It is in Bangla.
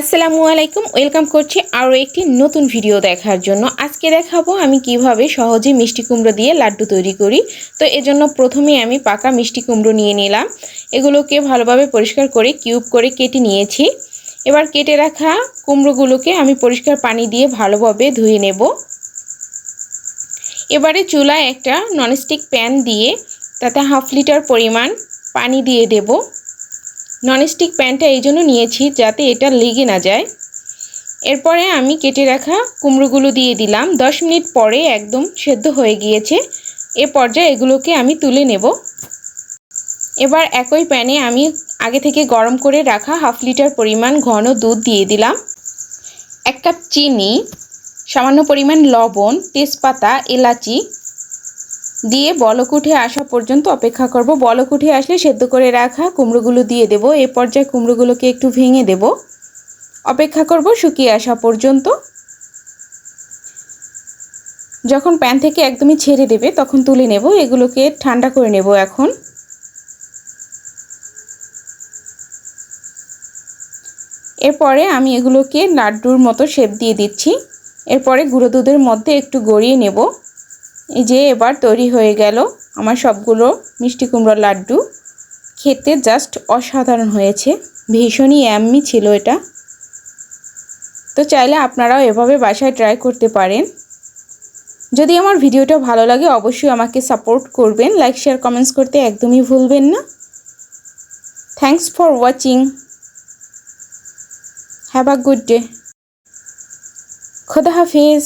আসসালামু আলাইকুম, ওয়েলকাম করছি আরও একটি নতুন ভিডিও দেখার জন্য। আজকে দেখাবো আমি কীভাবে সহজে মিষ্টি কুমড়ো দিয়ে লাড্ডু তৈরি করি। তো এজন্য প্রথমে আমি পাকা মিষ্টি কুমড়ো নিয়ে নিলাম। এগুলোকে ভালোভাবে পরিষ্কার করে কিউব করে কেটে নিয়েছি। এবার কেটে রাখা কুমড়োগুলোকে আমি পরিষ্কার পানি দিয়ে ভালোভাবে ধুয়ে নেব। এবারে চুলায় একটা ননস্টিক প্যান দিয়ে তাতে হাফ লিটার পরিমাণ পানি দিয়ে দেবো। ননস্টিক প্যানটা এই জন্য নিয়েছি যাতে এটা লেগে না যায়। এরপরে আমি কেটে রাখা কুমড়োগুলো দিয়ে দিলাম। দশ মিনিট পরে একদম সেদ্ধ হয়ে গিয়েছে। এ পর্যায়ে এগুলোকে আমি তুলে নেব। এবার একই প্যানে আমি আগে থেকে গরম করে রাখা হাফ লিটার পরিমাণ ঘন দুধ দিয়ে দিলাম। এক কাপ চিনি, সামান্য পরিমাণ লবণ, তেজপাতা, এলাচি দিয়ে বলক উঠে আসা পর্যন্ত অপেক্ষা করব। বলক উঠে আসলে সেদ্ধ করে রাখা কুমড়োগুলো দিয়ে দেব। এ পর্যায়ে কুমড়োগুলোকে একটু ভেঙে দেব। অপেক্ষা করব শুকিয়ে আসা পর্যন্ত। যখন প্যান থেকে একদমই ছেড়ে দেবে, তখন তুলে নেব। এগুলোকে ঠান্ডা করে নেব এখন। এরপরে আমি এগুলোকে লাড্ডুর মতো শেপ দিয়ে দিচ্ছি। এরপরে গুঁড়ো দুধের মধ্যে একটু গড়িয়ে নেব। এই যে এবার তৈরি হয়ে গেল আমার সবগুলো মিষ্টি কুমড়োর লাড্ডু। খেতে জাস্ট অসাধারণ হয়েছে, ভীষণই অ্যাম্মি ছিল এটা। তো চাইলে আপনারাও এভাবে বাসায় ট্রাই করতে পারেন। যদি আমার ভিডিওটা ভালো লাগে অবশ্যই আমাকে সাপোর্ট করবেন লাইক শেয়ার কমেন্টস করতে একদমই ভুলবেন না। Thanks for watching have a good day খোদা হাফিজ।